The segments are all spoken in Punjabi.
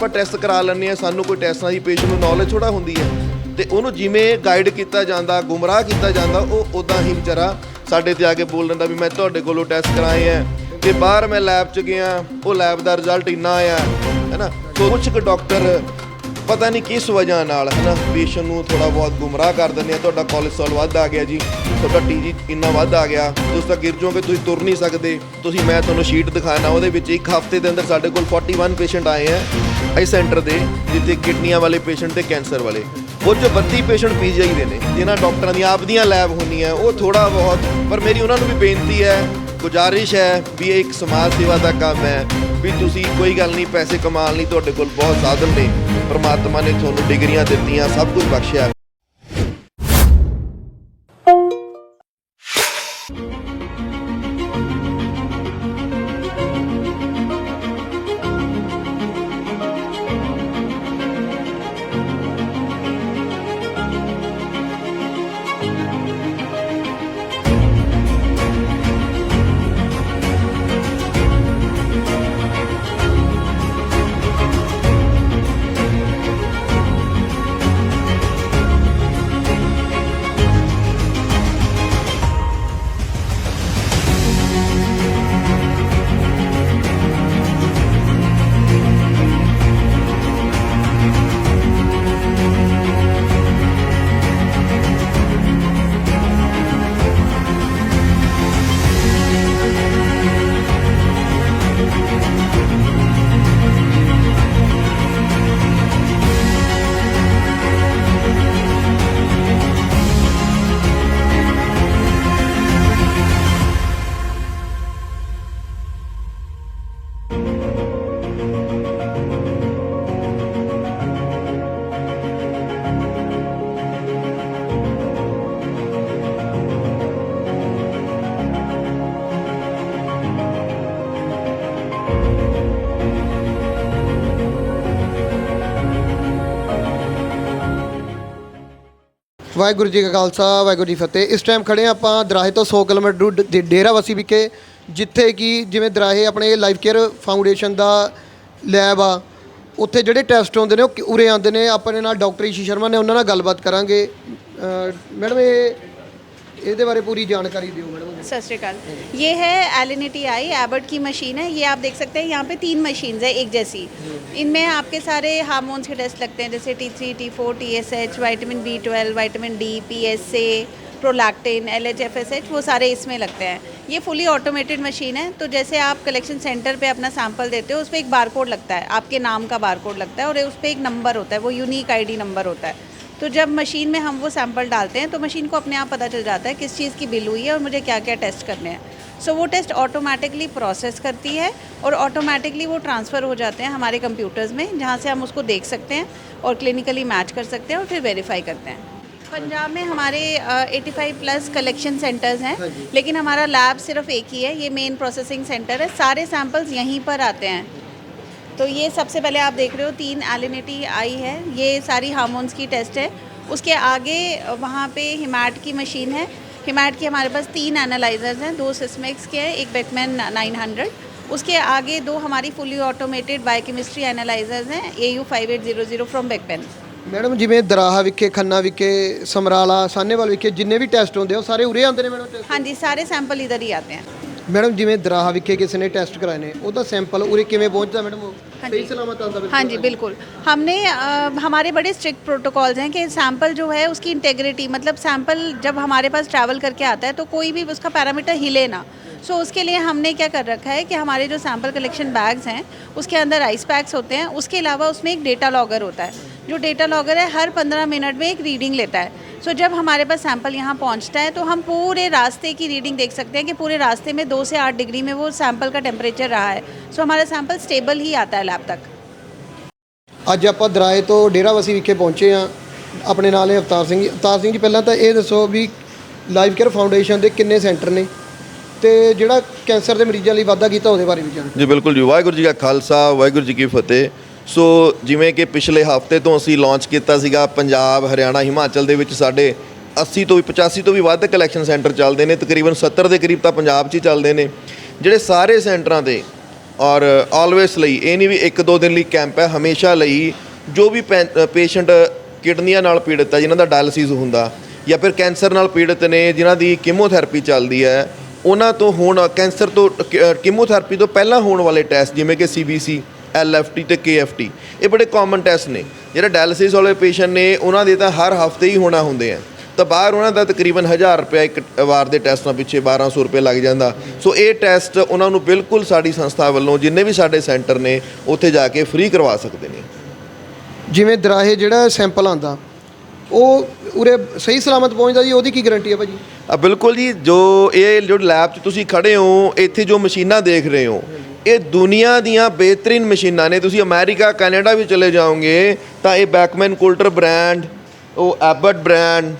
ਆਪਾਂ ਟੈਸਟ ਕਰਾ ਲੈਂਦੇ ਆ ਸਾਨੂੰ ਕੋਈ ਟੈਸਟਾਂ ਦੀ ਪੇਸ਼ੈਂਟ ਨੂੰ ਨੌਲੇਜ ਥੋੜਾ ਹੁੰਦੀ ਹੈ। ਤੇ ਉਹਨੂੰ ਜਿਵੇਂ ਗਾਈਡ ਕੀਤਾ ਜਾਂਦਾ, ਗੁੰਮਰਾਹ ਕੀਤਾ ਜਾਂਦਾ, ਉਹ ਉਦਾਂ ਹੀ ਵਿਚਾਰਾ ਸਾਡੇ ਤੇ ਆ ਕੇ ਬੋਲ ਦਿੰਦਾ ਵੀ ਮੈਂ ਤੁਹਾਡੇ ਕੋਲੋਂ ਟੈਸਟ ਕਰਾਏ ਆ। ਤੇ ਬਾਹਰ ਮੈਂ ਲੈਬ 'ਚ ਗਿਆ, ਉਹ ਲੈਬ ਦਾ ਰਿਜ਼ਲਟ ਇੰਨਾ ਆਇਆ ਹੈਨਾ ਸੋ ਕੁਝ ਕੁ ਡਾਕਟਰ ਪਤਾ ਨਹੀਂ ਕਿਸ ਵਜ੍ਹਾ ਨਾਲ, ਹੈਨਾ? ਪੇਸ਼ੈਂਟ ਨੂੰ ਥੋੜਾ ਬਹੁਤ ਗੁੰਮਰਾਹ ਕਰ ਦਿੰਦੇ ਆ। ਤੁਹਾਡਾ ਕੋਲੇਸਟ੍ਰੋਲ ਵੱਧ ਆ ਗਿਆ ਜੀ। ਤੁਹਾਡਾ ਟੀਜੀ ਇੰਨਾ ਵੱਧ ਆ ਗਿਆ। ਤੁਸੀਂ ਤਾਂ ਗਿਰ ਜਾਓਗੇ, ਤੁਸੀਂ ਤੁਰ ਨਹੀਂ ਸਕਦੇ। ਤੁਸੀਂ, ਮੈਂ ਤੁਹਾਨੂੰ ਸ਼ੀਟ ਦਿਖਾਣਾ, ਉਹਦੇ ਵਿੱਚ ਇੱਕ ਹਫ਼ਤੇ ਦੇ ਅੰਦਰ ਸਾਡੇ ਕੋਲ 41 ਪੇਸ਼ੈਂਟ ਆਏ ਆ ਆਈ ਸੈਂਟਰ ਦੇ, ਜਿੱਥੇ ਕਿਡਨੀਆਂ ਵਾਲੇ ਪੇਸ਼ੈਂਟ ਤੇ ਕੈਂਸਰ ਵਾਲੇ। ਉਹ ਜੋ 32 ਪੇਸ਼ੈਂਟ ਪੀਜੀਆਈ ਦੇ ਨੇ, ਜਿਨ੍ਹਾਂ ਡਾਕਟਰਾਂ ਦੀਆਂ ਆਪਦੀਆਂ ਲੈਬ ਹੁੰਦੀਆਂ, ਉਹ ਥੋੜਾ ਬਹੁਤ, ਪਰ ਮੇਰੀ ਉਹਨਾਂ ਨੂੰ ਵੀ ਬੇਨਤੀ ਹੈ ਗੁਜ਼ਾਰਿਸ਼ ਹੈ ਵੀ ਇਹ ਇੱਕ ਸਮਾਜ ਸੇਵਾ ਦਾ ਕੰਮ ਹੈ, ਵੀ ਤੁਸੀਂ ਕੋਈ ਗੱਲ ਨਹੀਂ, ਪੈਸੇ ਕਮਾਉਣ ਲਈ ਤੁਹਾਡੇ ਕੋਲ ਬਹੁਤ ਸਾਧਨ ਨੇ, ਪਰਮਾਤਮਾ ਨੇ ਤੁਹਾਨੂੰ ਡਿਗਰੀਆਂ ਦਿੱਤੀਆਂ, ਸਭ ਕੁਝ ਬਖਸ਼ਿਆ। ਵਾਹਿਗੁਰੂ ਜੀ ਕਾ ਖਾਲਸਾ, ਵਾਹਿਗੁਰੂ ਜੀ ਫਤਿਹ। ਇਸ ਟਾਈਮ ਖੜੇ ਹਾਂ ਆਪਾਂ ਦਰਾਹੇ ਤੋਂ 100 ਕਿਲੋਮੀਟਰ ਦੂਰ ਡ- ਡੇਰਾ ਵਸੀ ਵਿਖੇ, ਜਿੱਥੇ ਕਿ ਜਿਵੇਂ ਦਰਾਹੇ ਆਪਣੇ ਲਾਈਫ ਕੇਅਰ ਫਾਊਂਡੇਸ਼ਨ ਦਾ ਲੈਬ ਆ, ਉੱਥੇ ਜਿਹੜੇ ਟੈਸਟ ਹੁੰਦੇ ਨੇ ਉਹ ਕਿ- ਉਰੇ ਆਉਂਦੇ ਨੇ, ਆਪਣੇ ਨਾਲ ਡਾਕਟਰ ਈਸ਼ੀ ਸ਼ਰਮਾ ਨੇ ਉਹਨਾਂ ਨਾਲ ਗੱਲਬਾਤ ਕਰਾਂਗੇ। ਅਹ ਮੈਡਮ, ਇਹ ਇਹਦੇ ਬਾਰੇ ਪੂਰੀ ਜਾਣਕਾਰੀ ਦਿਓ ਮੈਡਮ सत श्रीकाल ये है एलिनिटी आई एबर्ट की मशीन है ये आप देख सकते हैं यहाँ पे तीन मशीन्स है एक जैसी इनमें आपके सारे हार्मोन्स के टेस्ट लगते हैं जैसे T three T four T S H vitamin B twelve vitamin D P S A prolactin L H F S H वो सारे इसमें लगते हैं ये फुली ऑटोमेटेड मशीन है तो जैसे आप कलेक्शन सेंटर पे अपना सैंपल देते हो उस पर एक बार कोड लगता है आपके नाम का बार कोड लगता है और उस पर एक नंबर होता है वो यूनिक आईडी नंबर होता है तो जब मशीन में हम वो सैंपल डालते हैं तो मशीन को अपने आप पता चल जाता है किस चीज़ की बिल हुई है और मुझे क्या क्या टेस्ट करने हैं। सो so, वो टेस्ट ऑटोमेटिकली प्रोसेस करती है और ऑटोमेटिकली वो ट्रांसफ़र हो जाते हैं हमारे कंप्यूटर्स में जहाँ से हम उसको देख सकते हैं और क्लिनिकली मैच कर सकते हैं और फिर वेरीफाई करते हैं। पंजाब में हमारे eighty five plus collection centres हैं लेकिन हमारा लैब सिर्फ़ एक ही है ये मेन प्रोसेसिंग सेंटर है। सारे सैंपल्स यहीं पर आते हैं। तो ये सबसे पहले आप देख रहे हो तीन एलिनिटी आई है ये सारी हार्मोन्स की टेस्ट है उसके आगे वहाँ पे हिमैट की मशीन है हिमैट के हमारे पास तीन एनालाइजर्स हैं दो सिस्मिक्स के हैं एक बेकमैन 900 उसके आगे दो हमारी फुली ऑटोमेटेड बायोकेमिस्ट्री एनालाइजर्स हैं A U five eight zero zero from Beckman madam ਜਿਵੇਂ ਦਰਾਹਾ ਵਿਖੇ ਖੰਨਾ ਵਿਖੇ ਸਮਰਾਲਾ ਸਾਹਨੇਵਾਲ ਵਿਖੇ ਜਿੰਨੇ ਵੀ ਟੈਸਟ ਹੁੰਦੇ ਆ ਉਹ ਸਾਰੇ ਉਰੇ ਆਉਂਦੇ ਨੇ ਮੈਡਮ ਟੈਸਟ हाँ जी सारे सैंपल इधर ही आते हैं ਮੈਡਮ ਜਿਵੇਂ ਦਰਾਹਾ ਵਿਖੇ ਕਿਸੇ ਨੇ ਟੈਸਟ ਕਰਾਏ ਨੇ ਉਹਦਾ ਸੈਂਪਲ ਉਰੇ ਕਿਵੇਂ ਪਹੁੰਚਦਾ ਮੈਡਮ ਉਹ हाँ ਸਹੀ जी। ਸਲਾਮਤ ਆਉਂਦਾ ਬਿਲਕੁਲ हाँ जी बिल्कुल हमने अ, हमारे बड़े स्ट्रिक्ट प्रोटोकॉल्स हैं कि सैंपल जो है उसकी इंटेग्रिटी मतलब सैंपल जब हमारे पास ट्रैवल करके आता है तो कोई भी उसका पैरामीटर हिले ना सो उसके लिए हमने क्या कर रखा है कि हमारे जो सैंपल कलेक्शन बैग्स हैं उसके अंदर आइस पैक्स होते हैं उसके अलावा उसमें एक डेटा लॉगर होता है जो डेटा लॉगर है हर पंद्रह मिनट में एक रीडिंग लेता है सो जब हमारे पास सैंपल यहाँ पहुँचता है तो हम पूरे रास्ते की रीडिंग देख सकते हैं कि पूरे रास्ते में दो से आठ डिग्री में वो सैंपल का टेम्परेचर रहा है सो हमारा सैंपल स्टेबल ही आता है लैब तक ਅੱਜ ਆਪਾਂ ਦਰਾਏ ਤੋਂ ਡੇਰਾਵਸੀ ਵਿਖੇ ਪਹੁੰਚੇ ਆ ਆਪਣੇ ਨਾਲ ਹੈ ਅਵਤਾਰ ਸਿੰਘ ਜੀ ਅਵਤਾਰ ਸਿੰਘ ਜੀ ਪਹਿਲਾਂ ਤਾਂ ਇਹ ਦੱਸੋ ਵੀ ਲਾਈਫ ਕੇਅਰ ਫਾਊਂਡੇਸ਼ਨ ਦੇ ਕਿੰਨੇ ਸੈਂਟਰ ਨੇ ਤੇ ਜਿਹੜਾ ਕੈਂਸਰ ਦੇ ਮਰੀਜ਼ਾਂ ਲਈ ਵਾਅਦਾ ਕੀਤਾ ਉਹਦੇ ਬਾਰੇ ਵੀ ਜਾਣੋ ਜੀ ਬਿਲਕੁਲ ਜੀ ਵਾਹਿਗੁਰੂ ਜੀ ਕਾ ਖਾਲਸਾ ਵਾਹਿਗੁਰੂ ਜੀ ਕੀ ਫਤਿਹ ਸੋ ਜਿਵੇਂ ਕਿ ਪਿਛਲੇ ਹਫ਼ਤੇ ਤੋਂ ਅਸੀਂ ਲਾਂਚ ਕੀਤਾ ਸੀਗਾ ਪੰਜਾਬ, ਹਰਿਆਣਾ, ਹਿਮਾਚਲ ਦੇ ਵਿੱਚ ਸਾਡੇ 80 ਤੋਂ ਵੀ 85 ਤੋਂ ਵੀ ਵੱਧ ਕਲੈਕਸ਼ਨ ਸੈਂਟਰ ਚੱਲਦੇ ਨੇ, ਤਕਰੀਬਨ 70 ਦੇ ਕਰੀਬ ਤਾਂ ਪੰਜਾਬ 'ਚ ਹੀ ਚੱਲਦੇ ਨੇ। ਜਿਹੜੇ ਸਾਰੇ ਸੈਂਟਰਾਂ ਦੇ ਔਰ ਆਲਵੇਸ ਲਈ, ਇਹ ਨਹੀਂ ਵੀ ਇੱਕ ਦੋ ਦਿਨ ਲਈ ਕੈਂਪ ਹੈ, ਹਮੇਸ਼ਾ ਲਈ ਜੋ ਵੀ ਪੇਸ਼ੈਂਟ ਕਿਡਨੀਆਂ ਨਾਲ ਪੀੜਤ ਹੈ ਜਿਨ੍ਹਾਂ ਦਾ ਡਾਇਲਿਸਿਸ ਹੁੰਦਾ ਜਾਂ ਫਿਰ ਕੈਂਸਰ ਨਾਲ ਪੀੜਤ ਨੇ, ਜਿਨ੍ਹਾਂ ਦੀ ਕੀਮੋਥੈਰੇਪੀ ਚੱਲਦੀ ਹੈ, ਉਹਨਾਂ ਤੋਂ ਹੁਣ, ਕੈਂਸਰ ਤੋਂ ਕੀਮੋਥੈਰੇਪੀ ਤੋਂ ਪਹਿਲਾਂ ਹੋਣ ਵਾਲੇ ਟੈਸਟ ਜਿਵੇਂ ਕਿ ਸੀਬੀਸੀ ਐਲਐਫਟੀ ਤੇ ਕੇਐਫਟੀ। ਇਹ ਬੜੇ ਕਾਮਨ ਟੈਸਟ ਨੇ। ਜਿਹੜੇ ਡਾਇਲਿਸਿਸ ਵਾਲੇ ਪੇਸ਼ੈਂਟ ਨੇ ਉਹਨਾਂ ਦੇ ਤਾਂ ਹਰ ਹਫ਼ਤੇ ਹੀ ਹੋਣਾ ਹੁੰਦੇ ਆ। ਤਾਂ ਬਾਹਰ ਉਹਨਾਂ ਦਾ ਤਕਰੀਬਨ 1000 ਰੁਪਏ ਇੱਕ ਵਾਰ ਦੇ ਟੈਸਟਾਂ ਪਿੱਛੇ 1200 ਰੁਪਏ ਲੱਗ ਜਾਂਦਾ। ਸੋ ਇਹ ਟੈਸਟ ਉਹਨਾਂ ਨੂੰ ਬਿਲਕੁਲ ਸਾਡੀ ਸੰਸਥਾ ਵੱਲੋਂ ਜਿੰਨੇ ਵੀ ਸਾਡੇ ਸੈਂਟਰ ਨੇ ਉੱਥੇ ਜਾ ਕੇ ਫ੍ਰੀ ਕਰਵਾ ਸਕਦੇ ਨੇ। ਜਿਵੇਂ ਦਰਾਹੇ ਜਿਹੜਾ ਸੈਂਪਲ ਆਂਦਾ ਉਹ ਉਰੇ ਸਹੀ ਸਲਾਮਤ ਪਹੁੰਚਦਾ ਜੀ? ਉਹਦੀ ਕੀ ਗਾਰੰਟੀ ਹੈ ਭਾਜੀ? ਆ ਬਿਲਕੁਲ ਜੀ ਜੋ ਇਹ ਜੋ ਲੈਬ 'ਚ ਤੁਸੀਂ ਖੜੇ ਹੋ ਇੱਥੇ ਜੋ ਮਸ਼ੀਨਾਂ ਦੇਖ ਰਹੇ ਹੋ ਇਹ ਦੁਨੀਆ ਦੀਆਂ ਬਿਹਤਰੀਨ ਮਸ਼ੀਨਾਂ ਨੇ। ਤੁਸੀਂ ਅਮਰੀਕਾ, ਕੈਨੇਡਾ ਵੀ ਚਲੇ ਜਾਓਗੇ ਤਾਂ ਇਹ ਬੈਕਮੈਨ ਕੋਲਟਰ ਬ੍ਰਾਂਡ, ਉਹ ਐਬਟ ਬ੍ਰਾਂਡ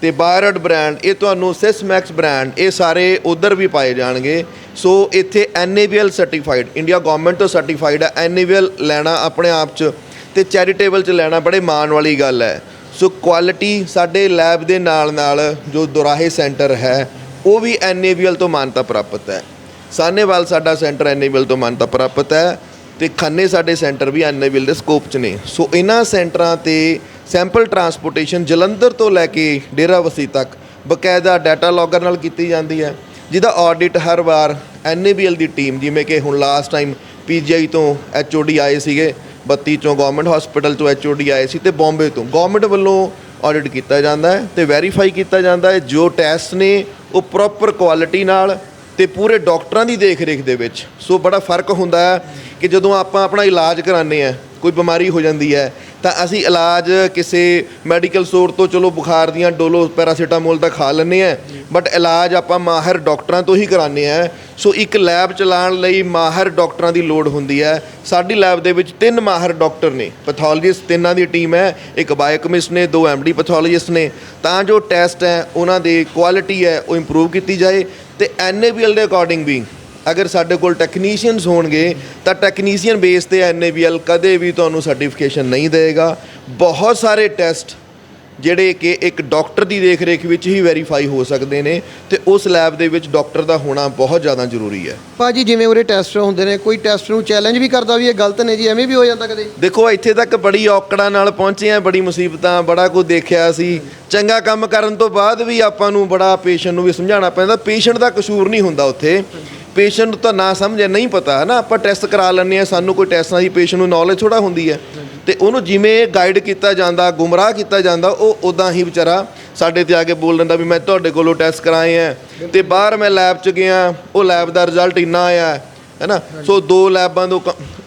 ਤੇ ਬਾਇਰਡ ਬ੍ਰਾਂਡ, ਇਹ ਤੁਹਾਨੂੰ ਸਿਸਮੈਕਸ ਬ੍ਰਾਂਡ, ਇਹ ਸਾਰੇ ਉਧਰ ਵੀ ਪਾਏ ਜਾਣਗੇ। ਸੋ ਇੱਥੇ ਐਨਏਬੀਐਲ ਸਰਟੀਫਾਈਡ ਇੰਡੀਆ ਗਵਰਨਮੈਂਟ ਤੋਂ ਸਰਟੀਫਾਈਡ ਹੈ ਐਨਏਬੀਐਲ ਲੈਣਾ ਆਪਣੇ ਆਪ 'ਚ ਤੇ ਚੈਰੀਟੇਬਲ 'ਚ ਲੈਣਾ ਬੜੇ ਮਾਣ ਵਾਲੀ ਗੱਲ ਹੈ। ਸੋ ਕੁਆਲਿਟੀ ਸਾਡੇ ਲੈਬ ਦੇ ਨਾਲ ਨਾਲ ਜੋ ਦੁਰਾਹੇ ਸੈਂਟਰ ਹੈ, ਉਹ ਵੀ ਐਨਏਬੀਐਲ ਤੋਂ ਮਾਨਤਾ ਪ੍ਰਾਪਤ ਹੈ। ਸਾਨੇਵਾਲ ਸਾਡਾ ਸੈਂਟਰ ਐਨਏਬੀਐਲ ਤੋਂ ਮਾਨਤਾ ਪ੍ਰਾਪਤ ਹੈ ਤੇ ਖੰਨੇ ਸਾਡੇ ਸੈਂਟਰ ਵੀ ਐਨਏਬੀਐਲ ਦੇ ਸਕੋਪ 'ਚ ਨੇ। ਸੋ ਇਹਨਾਂ ਸੈਂਟਰਾਂ ਤੇ ਸੈਂਪਲ ਟਰਾਂਸਪੋਰਟੇਸ਼ਨ ਜਲੰਧਰ ਤੋਂ ਲੈ ਕੇ ਡੇਰਾਬੱਸੀ ਤੱਕ ਬਕਾਇਦਾ ਡਾਟਾ ਲੌਗਰ ਨਾਲ ਕੀਤੀ ਜਾਂਦੀ ਹੈ, ਜਿਹਦਾ ਆਡਿਟ ਹਰ ਵਾਰ ਐਨਏਬੀਐਲ ਦੀ ਟੀਮ, ਜਿਵੇਂ ਕਿ ਹੁਣ ਲਾਸਟ ਟਾਈਮ ਪੀਜੀਆਈ ਤੋਂ ਐਚਓਡੀ ਆਏ ਸੀਗੇ 32 ਚੋਂ ਗਵਰਨਮੈਂਟ ਹਸਪੀਟਲ ਤੋਂ ਐਚਓਡੀ ਆਏ ਸੀ ਤੇ ਬੰਬੇ ਤੋਂ। ਗਵਰਨਮੈਂਟ ਵੱਲੋਂ ਆਡਿਟ ਕੀਤਾ ਜਾਂਦਾ ਹੈ ਤੇ ਵੈਰੀਫਾਈ ਕੀਤਾ ਜਾਂਦਾ ਹੈ, ਜੋ ਟੈਸਟ ਨੇ ਉਹ ਪ੍ਰੋਪਰ ਕੁਆਲਿਟੀ ਨਾਲ ਤੇ ਪੂਰੇ ਡਾਕਟਰਾਂ ਦੀ ਦੇਖ-ਰੇਖ ਦੇ ਵਿੱਚ। ਸੋ ਬੜਾ ਫ਼ਰਕ ਹੁੰਦਾ ਹੈ ਕਿ ਜਦੋਂ ਆਪਾਂ ਆਪਣਾ ਇਲਾਜ ਕਰਾਉਂਦੇ ਆ ਕੋਈ ਬਿਮਾਰੀ ਹੋ ਜਾਂਦੀ ਹੈ, ਤਾਂ ਅਸੀਂ ਇਲਾਜ ਕਿਸੇ ਮੈਡੀਕਲ ਸਟੋਰ ਤੋਂ ਚਲੋ ਬੁਖਾਰ ਦੀਆਂ ਡੋਲੋ ਪੈਰਾਸੀਟਾਮੋਲ ਤਾਂ ਖਾ ਲੈਂਦੇ ਆ ਬਟ ਇਲਾਜ ਆਪਾਂ ਮਾਹਿਰ ਡਾਕਟਰਾਂ ਤੋਂ ਹੀ ਕਰਾਉਂਦੇ ਆ ਸੋ ਇੱਕ ਲੈਬ ਚਲਾਉਣ ਲਈ ਮਾਹਿਰ ਡਾਕਟਰਾਂ ਦੀ ਲੋੜ ਹੁੰਦੀ ਹੈ। ਸਾਡੀ ਲੈਬ ਦੇ ਵਿੱਚ ਤਿੰਨ ਮਾਹਿਰ ਡਾਕਟਰ ਨੇ, ਪੈਥੋਲੋਜਿਸਟ ਤਿੰਨਾਂ ਦੀ ਟੀਮ ਹੈ, ਇੱਕ ਬਾਇਓਕੈਮਿਸਟ ਨੇ, ਦੋ ਐਮਡੀ ਪੈਥੋਲੋਜਿਸਟ ਨੇ। ਤਾਂ ਜੋ ਟੈਸਟ ਹੈ, ਉਹਨਾਂ ਦੀ ਕੁਆਲਿਟੀ ਹੈ, ਉਹ ਇੰਪਰੂਵ ਕੀਤੀ ਜਾਏ। ਤੇ ਐਨਏਬੀਐਲ ਦੇ ਅਕੋਰਡਿੰਗ ਵੀ। ਅਗਰ ਸਾਡੇ ਕੋਲ ਟੈਕਨੀਸ਼ੀਅਨਸ ਹੋਣਗੇ, ਤਾਂ ਟੈਕਨੀਸ਼ੀਅਨ ਬੇਸ ਤੇ ਐਨਏਬੀਐਲ ਕਦੇ ਵੀ ਤੁਹਾਨੂੰ ਸਰਟੀਫਿਕੇਸ਼ਨ ਨਹੀਂ ਦੇਵੇਗਾ। ਬਹੁਤ ਸਾਰੇ ਟੈਸਟ ਜਿਹੜੇ ਕਿ ਇੱਕ ਡਾਕਟਰ ਦੀ ਦੇਖ-ਰੇਖ ਵਿੱਚ ਹੀ ਵੈਰੀਫਾਈ ਹੋ ਸਕਦੇ ਨੇ ਤੇ ਉਸ ਲੈਬ ਦੇ ਵਿੱਚ ਡਾਕਟਰ ਦਾ ਹੋਣਾ ਬਹੁਤ ਜ਼ਿਆਦਾ ਜ਼ਰੂਰੀ ਹੈ। ਭਾਜੀ ਜਿਵੇਂ ਉਰੇ ਟੈਸਟ ਹੁੰਦੇ ਨੇ ਕੋਈ ਟੈਸਟ ਨੂੰ ਚੈਲੰਜ ਵੀ ਕਰਦਾ ਵੀ ਇਹ ਗਲਤ ਨੇ ਜੀ ਐਵੇਂ ਵੀ ਹੋ ਜਾਂਦਾ ਕਦੇ? ਦੇਖੋ ਇੱਥੇ ਤੱਕ ਬੜੀ ਔਕੜਾਂ ਨਾਲ ਪਹੁੰਚੇ ਆ ਬੜੀ ਮੁਸੀਬਤਾਂ ਬੜਾ ਕੁਝ ਦੇਖਿਆ ਸੀ। ਚੰਗਾ ਕੰਮ ਕਰਨ ਤੋਂ ਬਾਅਦ ਵੀ ਆਪਾਂ ਨੂੰ ਬੜਾ ਪੇਸ਼ੈਂਟ ਨੂੰ ਵੀ ਸਮਝਾਉਣਾ ਪੈਂਦਾ। ਪੇਸ਼ੈਂਟ ਦਾ ਕਸੂਰ ਨਹੀਂ ਹੁੰਦਾ ਉੱਥੇ। ਪੇਸ਼ੈਂਟ ਨੂੰ ਤਾਂ ਨਾ ਸਮਝੇ ਨਹੀਂ ਪਤਾ ਹੈ ਨਾ ਆਪਾਂ ਟੈਸਟ ਕਰਾ ਲੈਂਦੇ ਆ ਸਾਨੂੰ ਕੋਈ ਟੈਸਟਾਂ ਦੀ ਪੇਸ਼ੈਂਟ ਨੂੰ ਨੌਲੇਜ ਥੋੜਾ ਹੁੰਦੀ ਹੈ। ਤੇ ਉਹਨੂੰ ਜਿਵੇਂ ਗਾਈਡ ਕੀਤਾ ਜਾਂਦਾ ਗੁੰਮਰਾਹ ਕੀਤਾ ਜਾਂਦਾ ਉਹ ਉਦਾਂ ਹੀ ਵਿਚਾਰਾ ਸਾਡੇ ਤੇ ਆ ਕੇ ਬੋਲ ਦਿੰਦਾ ਵੀ ਮੈਂ ਤੁਹਾਡੇ ਕੋਲੋਂ ਟੈਸਟ ਕਰਾਏ ਆ। ਤੇ ਬਾਹਰ ਮੈਂ ਲੈਬ 'ਚ ਗਿਆ ਉਹ ਲੈਬ ਦਾ ਰਿਜ਼ਲਟ ਇੰਨਾ ਆਇਆ ਹੈ ਹੈਨਾ ਸੋ ਦੋ ਲੈਬਾਂ ਤੋਂ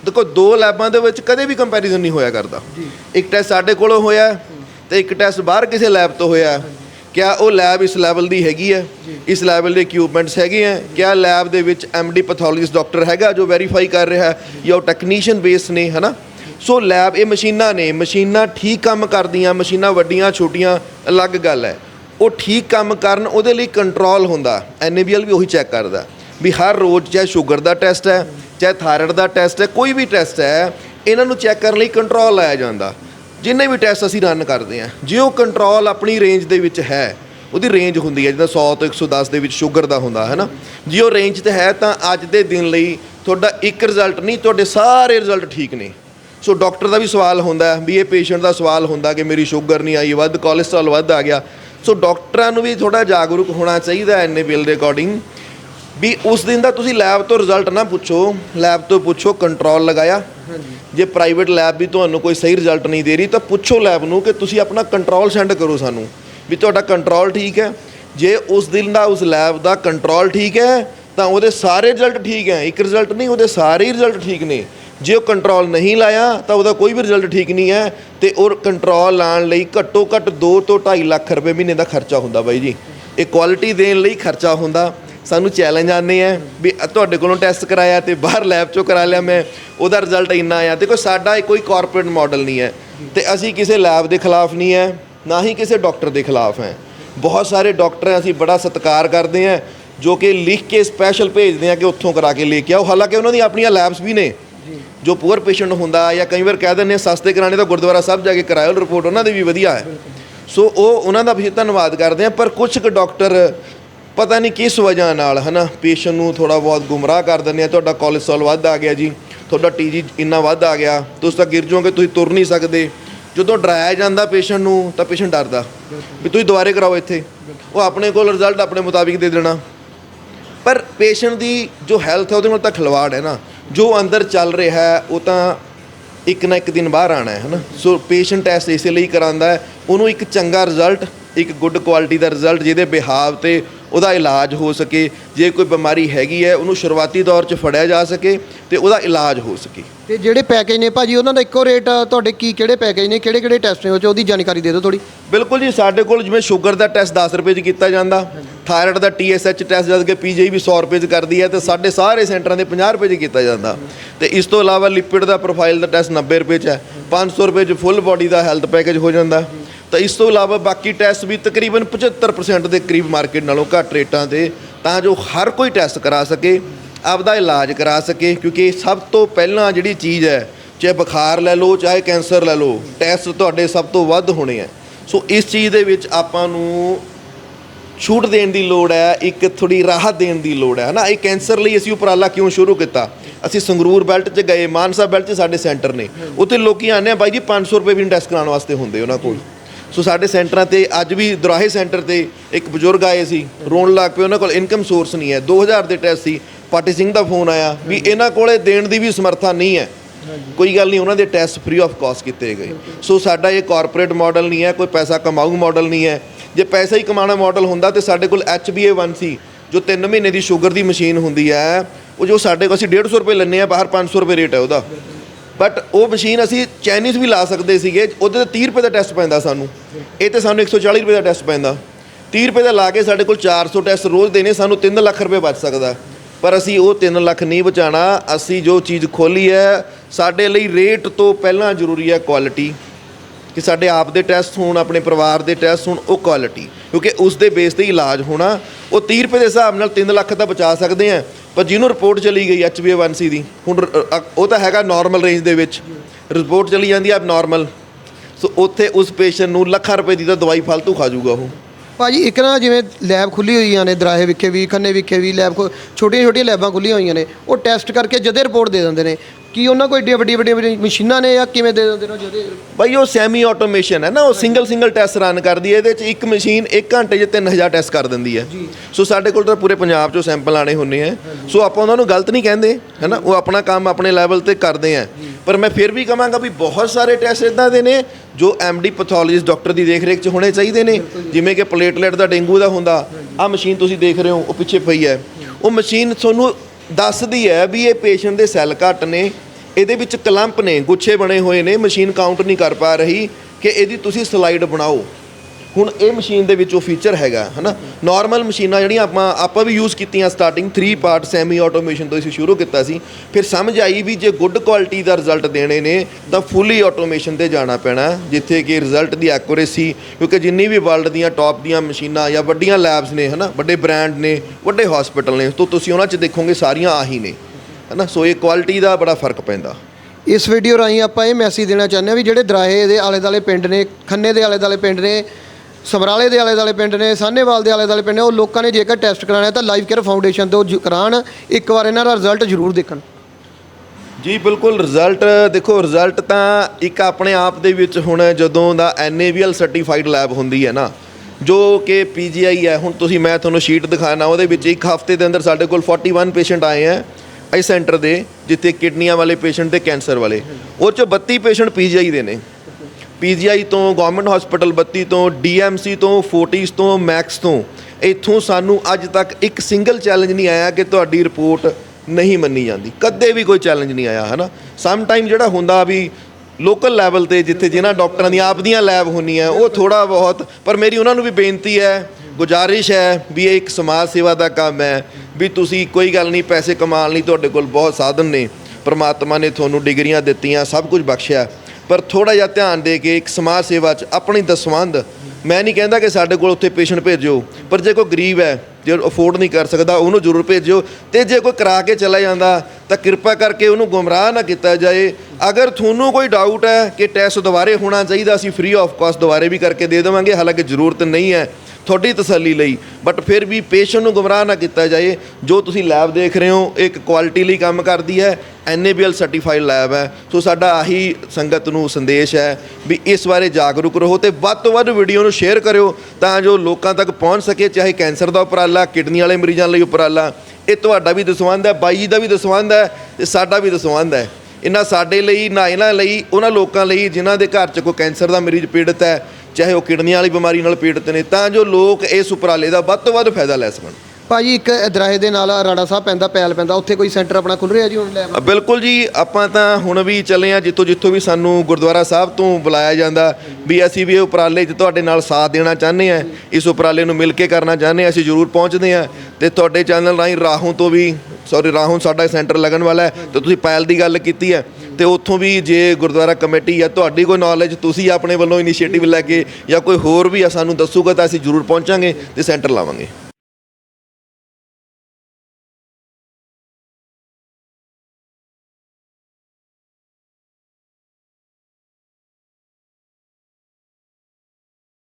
ਦੇਖੋ ਦੋ ਲੈਬਾਂ ਦੇ ਵਿੱਚ ਕਦੇ ਵੀ ਕੰਪੈਰੀਜ਼ਨ ਨਹੀਂ ਹੋਇਆ ਕਰਦਾ। ਇੱਕ ਟੈਸਟ ਸਾਡੇ ਕੋਲੋਂ ਹੋਇਆ ਤੇ ਇੱਕ ਟੈਸਟ ਬਾਹਰ ਕਿਸੇ ਲੈਬ ਤੋਂ ਹੋਇਆ। ਕਿਆ ਉਹ ਲੈਬ ਇਸ ਲੈਵਲ ਦੀ ਹੈਗੀ ਹੈ ਇਸ ਲੈਵਲ ਦੇ ਇਕਵਿਪਮੈਂਟਸ ਹੈਗੇ ਆ? ਕਿਆ ਲੈਬ ਦੇ ਵਿੱਚ ਐਮਡੀ ਪੈਥੋਲੋਜਿਸਟ ਡਾਕਟਰ ਹੈਗਾ ਜੋ ਵੈਰੀਫਾਈ ਕਰ ਰਿਹਾ? ਹੈ ਜਾਂ। ਉਹ ਟੈਕਨੀਸ਼ੀਅਨ ਬੇਸ ਨੇ ਹਨਾ? ਸੋ ਲੈਬ, ਇਹ ਮਸ਼ੀਨਾਂ ਨੇ ਮਸ਼ੀਨਾਂ ਠੀਕ ਕੰਮ ਕਰਦੀਆਂ, ਮਸ਼ੀਨਾਂ ਵੱਡੀਆਂ, ਛੋਟੀਆਂ, ਅਲੱਗ ਗੱਲ ਹੈ। ਉਹ ਠੀਕ ਕੰਮ ਕਰਨ, ਉਹਦੇ ਲਈ ਕੰਟਰੋਲ ਹੁੰਦਾ। ਐਨਏਬੀਐਲ ਵੀ ਉਹੀ ਚੈੱਕ ਕਰਦਾ। ਵੀ ਹਰ ਰੋਜ਼ ਚਾਹੇ ਸ਼ੂਗਰ ਦਾ ਟੈਸਟ ਹੈ, ਚਾਹੇ ਥਾਇਰਾਇਡ ਦਾ ਟੈਸਟ ਹੈ, ਕੋਈ ਵੀ ਟੈਸਟ ਹੈ, ਇਹਨਾਂ ਨੂੰ ਚੈੱਕ ਕਰਨ ਲਈ ਕੰਟਰੋਲ ਲਾਇਆ ਜਾਂਦਾ। ਜਿੰਨੇ ਵੀ ਟੈਸਟ ਅਸੀਂ ਰਨ ਕਰਦੇ ਹਾਂ, ਜੇ ਉਹ ਕੰਟਰੋਲ ਆਪਣੀ ਰੇਂਜ ਦੇ ਵਿੱਚ ਹੈ, ਉਹਦੀ ਰੇਂਜ ਹੁੰਦੀ ਹੈ, ਜਿੱਦਾਂ 100 ਤੋਂ 110 ਦੇ ਵਿੱਚ ਸ਼ੂਗਰ ਦਾ ਹੁੰਦਾ ਹੈ ਨਾ ਜੇ ਉਹ ਰੇਂਜ ਤੇ ਹੈ ਤਾਂ ਅੱਜ ਦੇ ਦਿਨ ਲਈ ਤੁਹਾਡਾ ਇੱਕ ਰਿਜ਼ਲਟ ਨਹੀਂ, ਤੁਹਾਡੇ ਸਾਰੇ ਰਿਜ਼ਲਟ ਠੀਕ ਨੇ। ਸੋ ਡਾਕਟਰ ਦਾ ਵੀ ਸਵਾਲ ਹੁੰਦਾ ਹੈ ਵੀ ਇਹ ਪੇਸ਼ੈਂਟ ਦਾ ਸਵਾਲ ਹੁੰਦਾ ਕਿ ਮੇਰੀ ਸ਼ੂਗਰ ਨਹੀਂ ਆਈ ਵੱਧ ਕੋਲੇਸਟ੍ਰੋਲ ਵੱਧ ਆ ਗਿਆ। ਸੋ ਡਾਕਟਰਾਂ ਨੂੰ ਵੀ ਥੋੜਾ ਜਾਗਰੂਕ ਹੋਣਾ ਚਾਹੀਦਾ ਐਨੇ ਬਿੱਲ ਦੇ ਅਕੋਰਡਿੰਗ ਵੀ ਉਸ ਦਿਨ ਦਾ ਤੁਸੀਂ ਲੈਬ ਤੋਂ ਰਿਜ਼ਲਟ ਨਾ ਪੁੱਛੋ ਲੈਬ ਤੋਂ ਪੁੱਛੋ ਕੰਟਰੋਲ ਲਗਾਇਆ। ਜੇ ਪ੍ਰਾਈਵੇਟ ਲੈਬ ਵੀ ਤੁਹਾਨੂੰ ਕੋਈ ਸਹੀ ਰਿਜ਼ਲਟ ਨਹੀਂ ਦੇ ਰਹੀ ਤਾਂ ਪੁੱਛੋ ਲੈਬ ਨੂੰ ਕਿ ਤੁਸੀਂ ਆਪਣਾ ਕੰਟਰੋਲ ਸੈਂਡ ਕਰੋ ਸਾਨੂੰ ਵੀ ਤੁਹਾਡਾ ਕੰਟਰੋਲ ਠੀਕ ਹੈ। ਜੇ ਉਸ ਦਿਨ ਦਾ ਉਸ ਲੈਬ ਦਾ ਕੰਟਰੋਲ ਠੀਕ ਹੈ ਤਾਂ ਉਹਦੇ ਸਾਰੇ ਰਿਜ਼ਲਟ ਠੀਕ ਹੈ। ਇੱਕ ਰਿਜ਼ਲਟ ਨਹੀਂ ਉਹਦੇ ਸਾਰੇ ਹੀ ਰਿਜ਼ਲਟ ਠੀਕ ਨੇ। ਜੇ ਉਹ ਕੰਟਰੋਲ ਨਹੀਂ ਲਾਇਆ, ਤਾਂ ਉਹਦਾ ਕੋਈ ਵੀ ਰਿਜ਼ਲਟ ਠੀਕ ਨਹੀਂ ਹੈ ਤੇ ਉਹ ਕੰਟਰੋਲ ਲਾਉਣ ਲਈ ਘੱਟੋ ਘੱਟ 2 ਤੋਂ 2.5 ਲੱਖ ਰੁਪਏ ਮਹੀਨੇ ਦਾ ਖਰਚਾ ਹੁੰਦਾ ਬਾਈ ਜੀ। ਇਹ ਕੁਆਲਿਟੀ ਦੇਣ ਲਈ ਖਰਚਾ ਹੁੰਦਾ। ਸਾਨੂੰ ਚੈਲੰਜ ਆਉਂਦੇ ਆ ਵੀ ਤੁਹਾਡੇ ਕੋਲੋਂ ਟੈਸਟ ਕਰਾਇਆ ਤੇ ਬਾਹਰ ਲੈਬ ਚੋਂ ਕਰਾ ਲਿਆ ਮੈਂ, ਉਹਦਾ ਰਿਜ਼ਲਟ ਇੰਨਾ ਆਇਆ ਦੇਖੋ, ਸਾਡਾ ਇਹ ਕੋਈ ਕਾਰਪੋਰੇਟ ਮਾਡਲ ਨਹੀਂ ਹੈ। ਤੇ ਅਸੀਂ ਕਿਸੇ ਲੈਬ ਦੇ ਖਿਲਾਫ ਨਹੀਂ ਹੈ, ਨਾ ਹੀ ਕਿਸੇ ਡਾਕਟਰ ਦੇ ਖਿਲਾਫ ਹੈ। ਬਹੁਤ ਸਾਰੇ ਡਾਕਟਰ ਅਸੀਂ ਬੜਾ ਸਤਿਕਾਰ ਕਰਦੇ ਹਾਂ ਜੋ ਕਿ ਲਿਖ ਕੇ ਸਪੈਸ਼ਲ ਭੇਜਦੇ ਆ ਕਿ ਉੱਥੋਂ ਕਰਾ ਕੇ ਲੈ ਕੇ ਆਓ। ਹਾਲਾਂਕਿ ਉਹਨਾਂ ਦੀਆਂ ਆਪਣੀਆਂ ਲੈਬਸ ਵੀ ਨੇ। ਜੋ ਪੂਅਰ ਪੇਸ਼ੈਂਟ ਹੁੰਦਾ ਜਾਂ ਕਈ ਵਾਰ ਕਹਿ ਦਿੰਦੇ ਆ ਸਸਤੇ ਕਰਾਣੇ ਤਾਂ ਗੁਰਦੁਆਰਾ ਸਾਹਿਬ ਜਾ ਕੇ ਕਰਾਇਓ, ਰਿਪੋਰਟ ਉਹਨਾਂ ਦੀ ਵੀ ਵਧੀਆ ਹੈ। ਸੋ ਉਹ ਉਹਨਾਂ ਦਾ ਵੀ ਧੰਨਵਾਦ ਕਰਦੇ ਆ ਪਰ ਕੁਝ ਕੁ ਡਾਕਟਰ ਪਤਾ ਨਹੀਂ ਕਿਸ ਵਜ੍ਹਾ ਨਾਲ, ਹਨਾ, ਪੇਸ਼ੈਂਟ ਨੂੰ ਥੋੜਾ ਬਹੁਤ ਗੁੰਮਰਾਹ ਕਰ ਦਿੰਦੇ ਆ ਤੁਹਾਡਾ ਕੋਲੇਸਟ੍ਰੋਲ ਵੱਧ ਆ ਗਿਆ ਜੀ, ਤੁਹਾਡਾ ਟੀਜੀ ਇੰਨਾ ਵੱਧ ਆ ਗਿਆ, ਤੁਸੀਂ ਤਾਂ ਗਿਰ ਜਾਓਗੇ, ਤੁਸੀਂ ਤੁਰ ਨਹੀਂ ਸਕਦੇ। ਜਦੋਂ ਡਰਾਇਆ ਜਾਂਦਾ ਪੇਸ਼ੈਂਟ ਨੂੰ, ਤਾਂ ਪੇਸ਼ੈਂਟ ਡਰਦਾ ਵੀ ਤੁਸੀਂ ਦੁਬਾਰੇ ਕਰਾਓ ਇੱਥੇ। ਉਹ ਆਪਣੇ ਕੋਲ ਰਿਜ਼ਲਟ ਆਪਣੇ ਮੁਤਾਬਿਕ ਦੇ ਦੇਣਾ। ਪਰ ਪੇਸ਼ੈਂਟ ਦੀ ਜੋ ਹੈਲਥ ਹੈ, ਉਹਦੇ ਨਾਲ ਤਾਂ ਖਿਲਵਾੜ ਹੈ ਨਾ। ਜੋ ਅੰਦਰ ਚੱਲ ਰਿਹਾ ਹੈ, ਉਹ ਤਾਂ ਇੱਕ ਨਾ ਇੱਕ ਦਿਨ ਬਾਹਰ ਆਣਾ ਹੈ, ਹਨਾ? ਸੋ ਪੇਸ਼ੈਂਟ ਟੈਸਟ ਇਸੇ ਲਈ ਕਰਾਂਦਾ ਹੈ, ਉਹਨੂੰ ਇੱਕ ਚੰਗਾ ਰਿਜ਼ਲਟ ਇੱਕ ਗੁੱਡ ਕੁਆਲਿਟੀ ਦਾ ਰਿਜ਼ਲਟ ਜਿਹਦੇ ਬਿਹਾਵ ਤੇ ਉਹਦਾ ਇਲਾਜ ਹੋ ਸਕੇ ਜੇ ਕੋਈ ਬਿਮਾਰੀ ਹੈਗੀ ਹੈ ਉਹਨੂੰ ਸ਼ੁਰੂਆਤੀ ਦੌਰ 'ਚ ਫੜਿਆ ਜਾ ਸਕੇ ਤੇ ਉਹਦਾ ਇਲਾਜ ਹੋ ਸਕੇ। ਤੇ ਜਿਹੜੇ ਪੈਕੇਜ ਨੇ ਭਾਜੀ ਉਹਨਾਂ ਦਾ ਇੱਕੋ ਰੇਟ ਤੁਹਾਡੇ ਕੀ ਕਿਹੜੇ ਪੈਕੇਜ ਨੇ ਕਿਹੜੇ ਕਿਹੜੇ ਟੈਸਟ ਨੇ ਉਹ 'ਚ ਉਹਦੀ ਜਾਣਕਾਰੀ ਦੇ ਦਿਓ ਥੋੜੀ ਬਿਲਕੁਲ ਜੀ ਸਾਡੇ ਕੋਲ ਜਿਵੇਂ ਸ਼ੂਗਰ ਦਾ ਟੈਸਟ 10 ਰੁਪਏ 'ਚ ਕੀਤਾ ਜਾਂਦਾ ਥਾਇਰਾਇਡ ਦਾ TSH ਟੈਸਟ ਜਦ ਕਿ PGI ਵੀ 100 ਰੁਪਏ 'ਚ ਕਰਦੀ ਹੈ ਤੇ ਸਾਡੇ ਸਾਰੇ ਸੈਂਟਰਾਂ ਦੇ 50 ਰੁਪਏ 'ਚ ਕੀਤਾ ਜਾਂਦਾ। ਤੇ ਇਸ ਤੋਂ ਇਲਾਵਾ ਲਿਪਿਡ ਦਾ ਪ੍ਰੋਫਾਈਲ ਦਾ ਟੈਸਟ 90 ਰੁਪਏ 'ਚ ਹੈ 500 ਰੁਪਏ 'ਚ ਫੁੱਲ ਬਾਡੀ ਦਾ ਹੈਲਥ ਪੈਕੇਜ ਹੋ ਜਾਂਦਾ। ਤਾਂ ਇਸ ਤੋਂ ਇਲਾਵਾ ਬਾਕੀ ਟੈਸਟ ਵੀ ਤਕਰੀਬਨ 75% ਦੇ ਕਰੀਬ ਮਾਰਕੀਟ ਨਾਲੋਂ ਘੱਟ ਰੇਟਾਂ ਤੇ ਤਾਂ ਜੋ ਹਰ ਕੋਈ ਟੈਸਟ ਕਰਾ ਸਕੇ, ਆਪਦਾ ਇਲਾਜ ਕਰਾ ਸਕੇ, ਕਿਉਂਕਿ ਸਭ ਤੋਂ ਪਹਿਲਾਂ ਜਿਹੜੀ ਚੀਜ਼ ਹੈ, ਚਾਹੇ ਬੁਖਾਰ ਲੈ ਲਓ, ਚਾਹੇ ਕੈਂਸਰ ਲੈ ਲਓ, ਟੈਸਟ ਤੁਹਾਡੇ ਸਭ ਤੋਂ ਵੱਧ ਹੋਣੇ ਆ ਸੋ ਇਸ ਚੀਜ਼ ਦੇ ਵਿੱਚ ਆਪਾਂ ਨੂੰ ਛੂਟ ਦੇਣ ਦੀ ਲੋੜ ਹੈ, ਇੱਕ ਥੋੜੀ ਰਾਹਤ ਦੇਣ ਦੀ ਲੋੜ ਹੈ ਨਾ ਇਹ ਕੈਂਸਰ ਲਈ ਅਸੀਂ ਉਪਰਾਲਾ ਕਿਉਂ ਸ਼ੁਰੂ ਕੀਤਾ? ਅਸੀਂ ਸੰਗਰੂਰ ਬੈਲਟ 'ਚ ਗਏ, ਮਾਨਸਾ ਬੈਲਟ 'ਚ ਸਾਡੇ ਸੈਂਟਰ ਨੇ। ਉੱਥੇ ਲੋਕੀ ਆਉਂਦੇ ਆ, ਬਾਈ ਜੀ 500 ਰੁਪਏ ਵੀ ਟੈਸਟ ਕਰਾਉਣ ਵਾਸਤੇ ਹੁੰਦੇ ਉਹਨਾਂ ਕੋਲ। ਸੋ ਸਾਡੇ ਸੈਂਟਰਾਂ ਤੇ ਅੱਜ ਵੀ ਦੁਰਾਹੇ ਸੈਂਟਰ ਤੇ ਇੱਕ ਬਜ਼ੁਰਗ ਆਏ ਸੀ ਰੋਣ ਲੱਗ ਪਏ ਉਹਨਾਂ ਕੋਲ ਇਨਕਮ ਸੋਰਸ ਨਹੀਂ ਹੈ। 2000 ਦੇ ਟੈਸਟ ਸੀ ਪਾਟੀ ਸਿੰਘ ਦਾ ਫੋਨ ਆਇਆ ਵੀ ਇਹਨਾਂ ਕੋਲੇ ਦੇਣ ਦੀ ਵੀ ਸਮਰੱਥਾ ਨਹੀਂ ਹੈ। ਕੋਈ ਗੱਲ ਨਹੀਂ ਉਹਨਾਂ ਦੇ ਟੈਸਟ ਫ੍ਰੀ ਆਫ ਕਾਸਟ ਕੀਤੇ ਗਏ। ਸੋ ਸਾਡਾ ਇਹ ਕਾਰਪੋਰੇਟ ਮਾਡਲ ਨਹੀਂ ਹੈ ਕੋਈ ਪੈਸਾ ਕਮਾਊ ਮਾਡਲ ਨਹੀਂ ਹੈ। ਜੇ ਪੈਸਾ ਹੀ ਕਮਾਉਣਾ ਮਾਡਲ ਹੁੰਦਾ ਤੇ ਸਾਡੇ ਕੋਲ HbA1c ਸੀ ਜੋ 3 ਮਹੀਨੇ ਦੀ ਸ਼ੂਗਰ ਦੀ ਮਸ਼ੀਨ ਹੁੰਦੀ ਹੈ ਉਹ ਜੋ ਸਾਡੇ ਕੋਲ ਅਸੀਂ 150 ਰੁਪਏ ਲੈਂਦੇ ਆ ਬਾਹਰ 500 ਰੁਪਏ ਰੇਟ ਹੈ ਉਹਦਾ। ਬਟ ਉਹ ਮਸ਼ੀਨ ਅਸੀਂ ਚਾਈਨੀਜ਼ ਵੀ ਲਾ ਸਕਦੇ ਸੀਗੇ, ਉਹਦੇ ਤੇ 30 ਰੁਪਏ ਦਾ ਟੈਸਟ ਪੈਂਦਾ ਸਾਨੂੰ। ਇਹ ਤੇ ਸਾਨੂੰ 140 ਰੁਪਏ ਦਾ ਟੈਸਟ ਪੈਂਦਾ। 30 ਰੁਪਏ ਦਾ ਲਾ ਕੇ ਸਾਡੇ ਕੋਲ 400 ਟੈਸਟ ਰੋਜ਼ ਦੇਣੇ, ਸਾਨੂੰ 3 ਲੱਖ ਰੁਪਏ ਬਚ ਸਕਦਾ। ਪਰ ਅਸੀਂ ਉਹ 3 ਲੱਖ ਨਹੀਂ ਬਚਾਣਾ ਅਸੀਂ ਜੋ ਚੀਜ਼ ਖੋਲੀ ਹੈ, ਸਾਡੇ ਲਈ ਰੇਟ ਤੋਂ ਪਹਿਲਾਂ ਜ਼ਰੂਰੀ ਹੈ ਕੁਆਲਿਟੀ ਕਿ ਸਾਡੇ ਆਪ ਦੇ ਟੈਸਟ ਹੋਣ, ਆਪਣੇ ਪਰਿਵਾਰ ਦੇ ਟੈਸਟ ਹੋਣ, ਉਹ ਕੁਆਲਿਟੀ ਕਿਉਂਕਿ ਉਸ ਦੇ ਬੇਸ ਤੇ ਇਲਾਜ ਹੋਣਾ, ਉਹ 30 ਰੁਪਏ ਦੇ ਹਿਸਾਬ ਨਾਲ 3 ਲੱਖ ਤਾਂ ਬਚਾ ਸਕਦੇ ਆ। ਪਰ ਜਿਹਨੂੰ ਰਿਪੋਰਟ ਚਲੀ ਗਈ HbA1c ਦੀ, ਹੁਣ ਉਹ ਤਾਂ ਹੈਗਾ ਨਾਰਮਲ ਰੇਂਜ ਦੇ ਵਿੱਚ। ਰਿਪੋਰਟ ਚਲੀ ਜਾਂਦੀ ਹੈ ਨਾਰਮਲ ਸੋ ਉੱਥੇ ਉਸ ਪੇਸ਼ੈਂਟ ਨੂੰ ਲੱਖਾਂ ਰੁਪਏ ਦੀ ਤਾਂ ਦਵਾਈ ਫालतू ਖਾ ਜਾਊਗਾ ਉਹ। ਭਾਜੀ ਇੱਕ ਨਾ ਜਿਵੇਂ ਲੈਬ ਖੁੱਲੀ ਹੋਈਆਂ ਨੇ ਦਰਾਹੇ ਵਿਖੇ ਵੀ ਖੰਨੇ ਵਿਖੇ ਵੀ ਲੈਬ ਛੋਟੀਆਂ ਛੋਟੀਆਂ ਲੈਬਾਂ ਖੁੱਲੀਆਂ ਹੋਈਆਂ ਨੇ ਉਹ ਟੈਸਟ ਕਰਕੇ ਜਦੇ ਰਿਪੋਰਟ ਦੇ ਦਿੰਦੇ ਨੇ। ਕੀ ਉਹਨਾਂ ਕੋਲ ਏਡੀਆਂ ਵੱਡੀਆਂ ਵੱਡੀਆਂ ਮਸ਼ੀਨਾਂ ਨੇ ਜਾਂ ਕਿਵੇਂ ਦੇ ਦਿੰਦੇ ਨੇ ਉਹ ਜਦੇ? ਭਾਈ ਉਹ ਸੈਮੀ ਆਟੋਮੇਸ਼ਨ ਹੈ ਨਾ ਉਹ ਸਿੰਗਲ ਸਿੰਗਲ ਟੈਸਟ ਰਨ ਕਰਦੀ ਹੈ ਇਹਦੇ ਚ ਇੱਕ ਮਸ਼ੀਨ 1 ਘੰਟੇ 'ਚ 3000 ਟੈਸਟ ਕਰ ਦਿੰਦੀ ਹੈ। ਸੋ ਸਾਡੇ ਕੋਲ ਤਾਂ ਪੂਰੇ ਪੰਜਾਬ 'ਚੋਂ ਸੈਂਪਲ ਆਣੇ ਹੁੰਦੇ ਆ। ਸੋ ਆਪਾਂ ਉਹਨਾਂ ਨੂੰ ਗਲਤ ਨਹੀਂ ਕਹਿੰਦੇ ਹੈ ਨਾ ਉਹ ਆਪਣਾ ਕੰਮ ਆਪਣੇ ਲੈਵਲ ਤੇ ਕਰਦੇ ਆ। ਪਰ ਮੈਂ ਫਿਰ ਵੀ ਕਹਾਂਗਾ ਵੀ ਬਹੁਤ ਸਾਰੇ ਟੈਸਟ ਇਦਾਂ ਦੇ ਨੇ ਜੋ ਐਮਡੀ ਪੈਥੋਲੋਜਿਸਟ ਡਾਕਟਰ ਦੀ ਦੇਖਰੇਖ 'ਚ ਹੋਣੇ ਚਾਹੀਦੇ ਨੇ। ਜਿਵੇਂ ਕਿ ਪਲੇਟਲੇਟ ਦਾ ਡੇਂਗੂ ਦਾ ਹੁੰਦਾ ਆ ਮਸ਼ੀਨ ਤੁਸੀਂ ਦੇਖ ਰਹੇ ਹੋ, ਉਹ ਪਿੱਛੇ ਪਈ ਹੈ। ਉਹ ਮਸ਼ੀਨ ਤੁਹਾਨੂੰ ਦੱਸਦੀ ਹੈ ਵੀ ਇਹ ਪੇਸ਼ੈਂਟ ਦੇ ਸੈੱਲ ਘੱਟ ਨੇ, ਇਹਦੇ ਵਿੱਚ ਕਲੰਪ ਨੇ, ਗੁੱਛੇ ਬਣੇ ਹੋਏ ਨੇ, ਮਸ਼ੀਨ ਕਾਊਂਟ ਨਹੀਂ ਕਰ ਪਾ ਰਹੀ ਕਿ ਇਹਦੀ ਤੁਸੀਂ ਸਲਾਈਡ ਬਣਾਓ। ਹੁਣ ਇਹ ਮਸ਼ੀਨ ਦੇ ਵਿੱਚ ਉਹ ਫੀਚਰ ਹੈਗਾ, ਹਨਾ? ਨਾਰਮਲ ਮਸ਼ੀਨਾਂ ਜਿਹੜੀਆਂ ਆਪਾਂ ਆਪਾਂ ਵੀ ਯੂਜ਼ ਕੀਤੀਆਂ ਸਟਾਰਟਿੰਗ 3 ਪਾਰਟ ਸੈਮੀ ਆਟੋਮੇਸ਼ਨ ਤੋਂ ਅਸੀਂ ਸ਼ੁਰੂ ਕੀਤਾ ਸੀ। ਫਿਰ ਸਮਝ ਆਈ ਵੀ ਜੇ ਗੁੱਡ ਕੁਆਲਿਟੀ ਦਾ ਰਿਜ਼ਲਟ ਦੇਣੇ ਨੇ, ਤਾਂ ਫੁੱਲੀ ਆਟੋਮੇਸ਼ਨ ਤੇ ਜਾਣਾ ਪੈਣਾ, ਜਿੱਥੇ ਕਿ ਰਿਜ਼ਲਟ ਦੀ ਐਕੂਰੇਸੀ ਕਿਉਂਕਿ ਜਿੰਨੀ ਵੀ ਵਰਲਡ ਦੀਆਂ ਟੌਪ ਦੀਆਂ ਮਸ਼ੀਨਾਂ ਜਾਂ ਵੱਡੀਆਂ ਲੈਬਸ ਨੇ, ਹਨਾ? ਵੱਡੇ ਬ੍ਰਾਂਡ ਨੇ, ਵੱਡੇ ਹਸਪੀਟਲ ਨੇ, ਤੋਂ ਤੁਸੀਂ ਉਹਨਾਂ 'ਚ ਦੇਖੋਗੇ ਸਾਰੀਆਂ ਆਹੀ ਨੇ, ਹਨਾ? ਸੋ ਇਹ ਕੁਆਲਿਟੀ ਦਾ ਬੜਾ ਫ਼ਰਕ ਪੈਂਦਾ। ਇਸ ਵੀਡੀਓ ਰਾਹੀਂ ਆਪਾਂ ਇਹ ਮੈਸੇਜ ਦੇਣਾ ਚਾਹੁੰਦੇ ਹਾਂ ਵੀ ਜਿਹੜੇ ਦਰਾਹੇ ਦੇ ਆਲੇ ਦਾਲੇ ਪਿੰਡ ਨੇ, ਖੰਨੇ ਦੇ ਆਲੇ ਦਾਲੇ ਪਿੰਡ ਨੇ ਸਮਰਾਲੇ ਦੇ ਆਲੇ ਦਾਲੇ ਪਿੰਡ ਨੇ, ਸਾਹਨੇਵਾਲ ਦੇ ਆਲੇ ਦਾਲੇ ਪਿੰਡ ਨੇ, ਉਹ ਲੋਕਾਂ ਨੇ ਜੇਕਰ ਟੈਸਟ ਕਰਾਉਣਾ ਤਾਂ ਲਾਈਫ ਕੇਅਰ ਫਾਊਂਡੇਸ਼ਨ ਤੋਂ ਜ- ਕਰਾਉਣ। ਇੱਕ ਵਾਰ ਇਹਨਾਂ ਦਾ ਰਿਜ਼ਲਟ ਜ਼ਰੂਰ ਦੇਖਣ। ਜੀ, ਬਿਲਕੁਲ ਰਿਜ਼ਲਟ ਦੇਖੋ ਰਿਜ਼ਲਟ ਤਾਂ ਇੱਕ ਆਪਣੇ ਆਪ ਦੇ ਵਿੱਚ ਹੁਣ ਜਦੋਂ ਦਾ ਐਨਏਵੀਐਲ ਸਰਟੀਫਾਈਡ ਲੈਬ ਹੁੰਦੀ ਹੈ ਨਾ, ਜੋ ਕਿ ਪੀਜੀਆਈ ਹੈ, ਹੁਣ ਤੁਸੀਂ ਮੈਂ ਤੁਹਾਨੂੰ ਸ਼ੀਟ ਦਿਖਾਣਾ ਉਹਦੇ ਵਿੱਚ ਇੱਕ ਹਫ਼ਤੇ ਦੇ ਅੰਦਰ ਸਾਡੇ ਕੋਲ 41 ਪੇਸ਼ੈਂਟ ਆਏ ਹੈ ਇਸ ਸੈਂਟਰ ਦੇ, ਜਿੱਥੇ ਕਿਡਨੀਆਂ ਵਾਲੇ ਪੇਸ਼ੈਂਟ ਤੇ ਕੈਂਸਰ ਵਾਲੇ। ਉਹ ਚੋਂ 32 ਪੇਸ਼ੈਂਟ ਪੀਜੀਆਈ ਦੇ ਨੇ। ਪੀਜੀਆਈ ਤੋਂ ਗਵਰਨਮੈਂਟ ਹਸਪੀਟਲ 32 ਤੋਂ, ਡੀਐਮਸੀ ਤੋਂ ਫੋਰਟਿਸ ਤੋਂ ਮੈਕਸ ਤੋਂ। ਇੱਥੋਂ ਸਾਨੂੰ ਅੱਜ ਤੱਕ ਇੱਕ ਸਿੰਗਲ ਚੈਲੰਜ ਨਹੀਂ ਆਇਆ ਕਿ ਤੁਹਾਡੀ ਰਿਪੋਰਟ ਨਹੀਂ ਮੰਨੀ ਜਾਂਦੀ। ਕਦੇ ਵੀ ਕੋਈ ਚੈਲੰਜ ਨਹੀਂ ਆਇਆ, ਹਨਾ? ਸਮ ਟਾਈਮ ਜਿਹੜਾ ਹੁੰਦਾ ਵੀ ਲੋਕਲ ਲੈਵਲ ਤੇ ਜਿੱਥੇ ਜਿਹਨਾਂ ਡਾਕਟਰਾਂ ਦੀਆਂ, ਆਪਦੀਆਂ ਲੈਬ ਹੁੰਦੀਆਂ, ਉਹ ਥੋੜਾ ਬਹੁਤ, ਪਰ ਮੇਰੀ ਉਹਨਾਂ ਨੂੰ ਵੀ ਬੇਨਤੀ ਹੈ, ਗੁਜ਼ਾਰਿਸ਼ ਹੈ ਵੀ ਇਹ ਇੱਕ ਸਮਾਜ ਸੇਵਾ ਦਾ ਕੰਮ ਹੈ, ਵੀ ਤੁਸੀਂ ਕੋਈ ਗੱਲ ਨਹੀਂ, ਪੈਸੇ ਕਮਾਉਣ ਲਈ ਤੁਹਾਡੇ ਕੋਲ ਬਹੁਤ ਸਾਧਨ ਨੇ, ਪਰਮਾਤਮਾ ਨੇ ਤੁਹਾਨੂੰ ਡਿਗਰੀਆਂ ਦਿੱਤੀਆਂ, ਸਭ ਕੁਝ ਬਖਸ਼ਿਆ। ਪਰ ਥੋੜਾ ਜਿਹਾ ਧਿਆਨ ਦੇ ਕੇ ਇੱਕ ਸਮਾਜ ਸੇਵਾ 'ਚ ਆਪਣੀ ਦਸਵੰਦ ਮੈਂ ਨਹੀਂ ਕਹਿੰਦਾ ਕਿ ਸਾਡੇ ਕੋਲ ਉੱਥੇ ਪੇਸ਼ੈਂਟ ਭੇਜਿਓ ਪਰ ਜੇ ਕੋਈ ਗਰੀਬ ਹੈ, ਜੇ ਅਫੋਰਡ ਨਹੀਂ ਕਰ ਸਕਦਾ, ਉਹਨੂੰ ਜ਼ਰੂਰ ਭੇਜਿਓ ਤੇ ਜੇ ਕੋਈ ਕਰਾ ਕੇ ਚਲਾ ਜਾਂਦਾ, ਤਾਂ ਕਿਰਪਾ ਕਰਕੇ ਉਹਨੂੰ ਗੁੰਮਰਾਹ ਨਾ ਕੀਤਾ ਜਾਏ। ਅਗਰ ਤੁਹਾਨੂੰ ਕੋਈ ਡਾਊਟ ਹੈ ਕਿ ਟੈਸਟ ਦੁਬਾਰੇ ਹੋਣਾ ਚਾਹੀਦਾ, ਅਸੀਂ ਫ੍ਰੀ ਆਫ ਕਾਸਟ ਦੁਬਾਰੇ ਵੀ ਕਰਕੇ ਦੇ ਦੇਵਾਂਗੇ, ਹਾਲਾਂਕਿ ਜ਼ਰੂਰਤ ਨਹੀਂ ਹੈ। ਤੁਹਾਡੀ ਤਸੱਲੀ ਲਈ ਬਟ ਫਿਰ ਵੀ ਪੇਸ਼ੈਂਟ ਨੂੰ ਗੁੰਮਰਾਹ ਨਾ ਕੀਤਾ ਜਾਏ। ਜੋ ਤੁਸੀਂ ਲੈਬ ਦੇਖ ਰਹੇ ਹੋ ਇਹ ਇੱਕ ਕੁਆਲਿਟੀ ਲਈ ਕੰਮ ਕਰਦੀ ਹੈ ਐਨਏਬੀਐਲ ਸਰਟੀਫਾਈਡ ਲੈਬ ਹੈ। ਸੋ ਸਾਡਾ ਆਹੀ ਸੰਗਤ ਨੂੰ ਸੰਦੇਸ਼ ਹੈ ਵੀ ਇਸ ਬਾਰੇ ਜਾਗਰੂਕ ਰਹੋ ਤੇ ਵੱਧ ਤੋਂ ਵੱਧ ਵੀਡੀਓ ਨੂੰ ਸ਼ੇਅਰ ਕਰਿਓ ਤਾਂ ਜੋ ਲੋਕਾਂ ਤੱਕ ਪਹੁੰਚ ਸਕੇ, ਚਾਹੇ ਕੈਂਸਰ ਦਾ ਉਪਰਾਲਾ, ਕਿਡਨੀ ਵਾਲੇ ਮਰੀਜ਼ਾਂ ਲਈ ਉਪਰਾਲਾ। ਇਹ ਤੁਹਾਡਾ ਵੀ ਦਸਵੰਧ ਹੈ, ਬਾਈ ਜੀ ਦਾ ਵੀ ਦਸਵੰਧ ਹੈ ਤੇ ਸਾਡਾ ਵੀ ਦਸਵੰਧ ਹੈ। ਇਹਨਾਂ ਸਾਡੇ ਲਈ, ਨਾ ਇਹਨਾਂ ਲਈ, ਉਹਨਾਂ ਲੋਕਾਂ ਲਈ, ਜਿਨ੍ਹਾਂ ਦੇ ਘਰ 'ਚ ਕੋਈ ਕੈਂਸਰ ਦਾ ਮਰੀਜ਼ ਪੀੜਤ ਹੈ ਚਾਹੇ ਉਹ ਕਿਡਨੀ ਵਾਲੀ ਬਿਮਾਰੀ ਨਾਲ ਪੀੜਤ ਨੇ ਤਾਂ ਜੋ ਲੋਕ ਇਸ ਉਪਰਾਲੇ ਦਾ ਵੱਧ ਤੋਂ ਵੱਧ ਫਾਇਦਾ ਲੈ ਸਕਣ। ਭਾਜੀ ਇੱਕ ਦਰਾਹੇ ਦੇ ਨਾਲ ਰਾੜਾ ਸਾਹਿਬ ਪੈਂਦਾ ਪੈਲ ਪੈਂਦਾ ਉੱਥੇ ਕੋਈ ਸੈਂਟਰ ਆਪਣਾ ਖੁੱਲ ਰਿਹਾ ਜੀ ਹੁਣ ਅ, ਬਿਲਕੁਲ ਜੀ ਆਪਾਂ ਤਾਂ ਹੁਣ ਵੀ ਚੱਲੇ ਆ ਜਿੱਥੋਂ ਜਿੱਥੋਂ ਵੀ ਸਾਨੂੰ ਗੁਰਦੁਆਰਾ ਸਾਹਿਬ ਤੋਂ ਬੁਲਾਇਆ ਜਾਂਦਾ ਵੀ ਅਸੀਂ ਵੀ ਇਹ ਉਪਰਾਲੇ 'ਚ ਤੁਹਾਡੇ ਨਾਲ ਸਾਥ ਦੇਣਾ ਚਾਹੁੰਦੇ ਆ ਇਸ ਉਪਰਾਲੇ ਨੂੰ ਮਿਲ ਕੇ ਕਰਨਾ ਚਾਹੁੰਦੇ ਆ ਅਸੀਂ ਜ਼ਰੂਰ ਪਹੁੰਚਦੇ ਆ ਤੇ ਤੁਹਾਡੇ ਚੈਨਲ ਰਾਹੀਂ ਰਾਹੋਂ ਤੋਂ ਵੀ ਸੌਰੀ ਰਾਹੋਂ ਸਾਡਾ ਸੈਂਟਰ ਲੱਗਣ ਵਾਲਾ ਹੈ ਤੇ ਤੁਸੀਂ ਪੈਲ ਦੀ ਗੱਲ ਕੀਤੀ ਹੈ। ਤੇ ਉੱਥੋਂ ਵੀ ਜੇ ਗੁਰਦੁਆਰਾ ਕਮੇਟੀ ਜਾਂ ਤੁਹਾਡੀ ਕੋਈ ਨੌਲੇਜ ਤੁਸੀਂ ਆਪਣੇ ਵੱਲੋਂ ਇਨੀਸ਼ੀਏਟਿਵ ਲੈ ਕੇ ਜਾਂ ਕੋਈ ਹੋਰ ਵੀ ਆ ਸਾਨੂੰ ਦੱਸੂਗਾ ਤਾਂ ਅਸੀਂ ਜ਼ਰੂਰ ਪਹੁੰਚਾਂਗੇ ਤੇ ਸੈਂਟਰ ਲਾਵਾਂਗੇ।